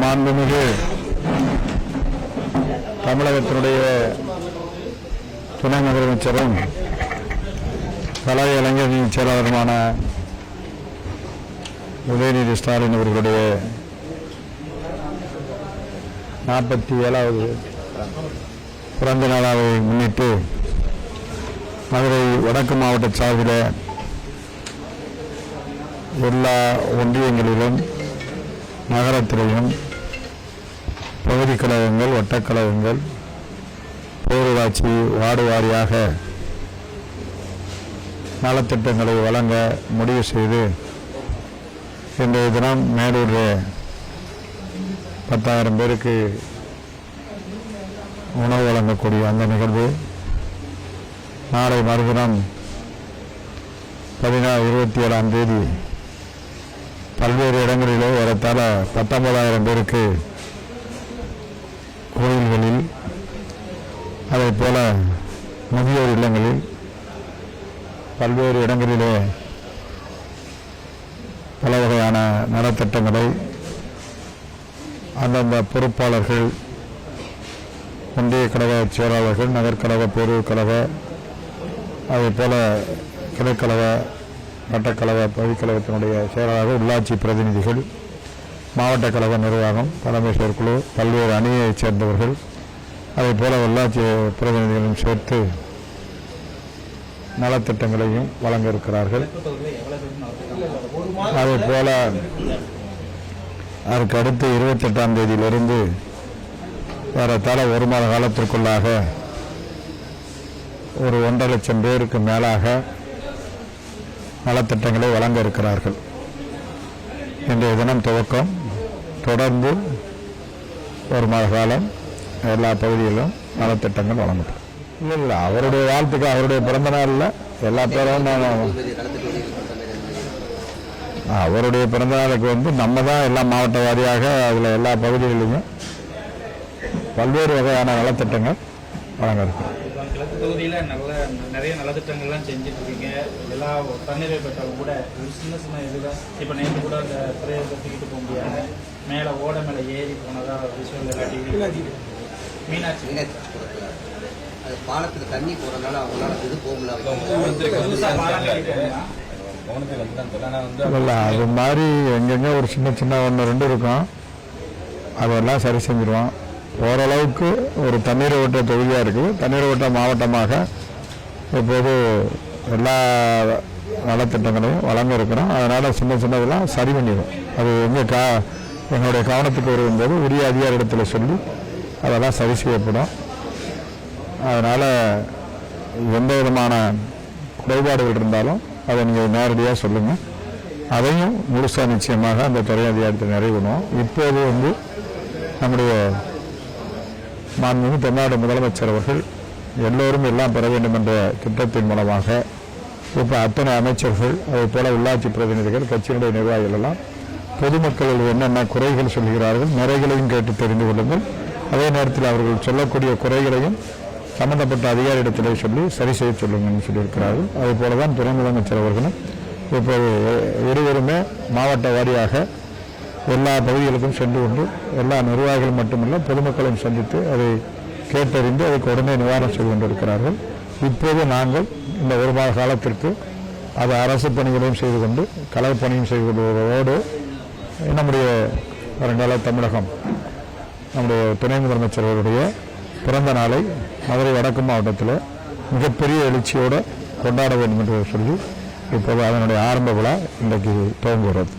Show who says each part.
Speaker 1: மாண்புமிகு தமிழகத்தினுடைய துணை முதலமைச்சரும் கலை இளைஞரின் செயலாளருமான உதயநிதி ஸ்டாலின் அவர்களுடைய நாற்பத்தி ஏழாவது பிறந்த நாளாவை முன்னிட்டு மதுரை வடக்கு மாவட்ட சார்பில் எல்லா ஒன்றியங்களிலும் நகரத்திலையும் பகுதி கழகங்கள் வட்டக்கழகங்கள் பேரூராட்சி வார்டு வாரியாக நலத்திட்டங்களை வழங்க முடிவு செய்து இன்றைய தினம் மேலூரில் பத்தாயிரம் பேருக்கு உணவு வழங்கக்கூடிய அந்த நிகழ்வு. நாளை மறுதினம் பதினாறு இருபத்தி ஏழாம் தேதி பல்வேறு ஏறத்தாழ பத்தொன்பதாயிரம் பேருக்கு கோயில்களில் அதே போல முதியோர் இல்லங்களில் பல்வேறு இடங்களிலே பல வகையான நலத்திட்டங்களை அந்தந்த பொறுப்பாளர்கள் ஒன்றிய கழக செயலாளர்கள் நகர்கழக பேரூர் கழக அதே போல கிளைக்கழக வட்டக்கழக பகுதிக்கழகத்தினுடைய செயலாளர்கள் உள்ளாட்சி பிரதிநிதிகள் மாவட்ட கழக நிர்வாகம் பரமேஸ்வர் குழு பல்வேறு அணியைச் சேர்ந்தவர்கள் அதே போல உள்ளாட்சி பிரதிநிதிகளும் சேர்த்து நலத்திட்டங்களையும் வழங்க இருக்கிறார்கள் அதே போல அதற்கு அடுத்து இருபத்தெட்டாம் தேதியிலிருந்து ஏறத்தாழ ஒரு மாத காலத்திற்குள்ளாக ஒரு ஒன்றரை லட்சம் பேருக்கு மேலாக நலத்திட்டங்களை வழங்க இருக்கிறார்கள். இன்றைய தினம் துவக்கம். தொடர்ந்து ஒரு மாத காலம் எல்லா பகுதிகளிலும் நலத்திட்டங்கள் வழங்கப்படும். இல்லை இல்லை. அவருடைய வாழ்த்துக்கு அவருடைய பிறந்த நாளில் எல்லா பேரும் நான் அவருடைய பிறந்த நாளுக்கு வந்து நம்ம தான் எல்லா மாவட்ட வாரியாக அதில் எல்லா பகுதிகளிலும் பல்வேறு வகையான நலத்திட்டங்கள் வழங்க இருக்கிறோம்
Speaker 2: கிழக்கு தொகுதியில் நல்ல நிறைய நலத்திட்டங்கள்லாம் செஞ்சுட்டு இருக்கீங்க எல்லா தண்ணீரை பெற்றவங்க கூட ஒரு சின்ன சின்ன இதில் இப்போ நேற்று கூட அந்த துறையை தூக்கிட்டு போக முடியாது மேலே ஓட மேலே ஏறி போனதா விஷயம் இல்லாட்டி மீனாட்சி.
Speaker 3: அது பாலத்துக்கு தண்ணி போறதுனால அவங்களால இது போக முடியல.
Speaker 1: அது மாதிரி எங்கெங்க ஒரு சின்ன சின்ன ஒன்று ரெண்டு இருக்கும். அதெல்லாம் சரி செஞ்சிருவோம். ஓரளவுக்கு ஒரு தண்ணீர் ஓட்ட தொகுதியாக இருக்குது. தண்ணீர் ஓட்ட மாவட்டமாக இப்போது எல்லா நலத்திட்டங்களையும் வழங்க இருக்கிறோம். அதனால் சின்ன சின்னதெல்லாம் சரி பண்ணிடும் அது எங்கள் கா எங்களுடைய கவனத்துக்கு வரும்போது உரிய அதிகாரிடத்தில் சொல்லி அதெல்லாம் சரி செய்யப்படும். அதனால் எந்த விதமான குறைபாடுகள் இருந்தாலும் அதை நீங்கள் நேரடியாக சொல்லுங்கள் அதையும் முழுசாக நிச்சயமாக அந்த துறை அதிகாரத்தை நிறைவேணும் இப்போது வந்து நம்முடைய மாண்புமிகு தமிழ்நாடு முதலமைச்சர் அவர்கள் எல்லோரும் எல்லாம் பெற வேண்டும் என்ற திட்டத்தின் மூலமாக இப்போ அத்தனை அமைச்சர்கள் அதே போல உள்ளாட்சி பிரதிநிதிகள் கட்சியினுடைய நிர்வாகிகள் எல்லாம் பொதுமக்கள் என்னென்ன குறைகள் சொல்கிறார்கள் நிறைகளையும் கேட்டு தெரிந்து கொள்ளுங்கள். அதே நேரத்தில் அவர்கள் சொல்லக்கூடிய குறைகளையும் சம்பந்தப்பட்ட அதிகாரியிடத்திலே சொல்லி சரி செய்ய சொல்லுங்கன்னு சொல்லியிருக்கிறார்கள். அதே போல தான் துணை முதலமைச்சர் அவர்களும் இப்போது இருவருமே மாவட்ட வாரியாக எல்லா பகுதிகளுக்கும் சென்று கொண்டு எல்லா நிர்வாகிகள் மட்டுமல்ல பொதுமக்களையும் சந்தித்து அதை கேட்டறிந்து அதுக்கு உடனே நிவாரணம் செய்து கொண்டிருக்கிறார்கள். இப்போது நாங்கள் இந்த ஒரு மாத காலத்திற்கு அது அரசு பணிகளையும் செய்து கொண்டு கலை பணியும் செய்து கொள்வதோடு நம்முடைய வருங்கால தமிழகம் நம்முடைய துணை முதலமைச்சர் அவருடைய பிறந்த நாளை மதுரை வடக்கு மாவட்டத்தில் மிகப்பெரிய எழுச்சியோடு கொண்டாட வேண்டும் என்று சொல்லி இப்போது அதனுடைய ஆரம்ப விழா இன்றைக்கு துவங்குகிறது.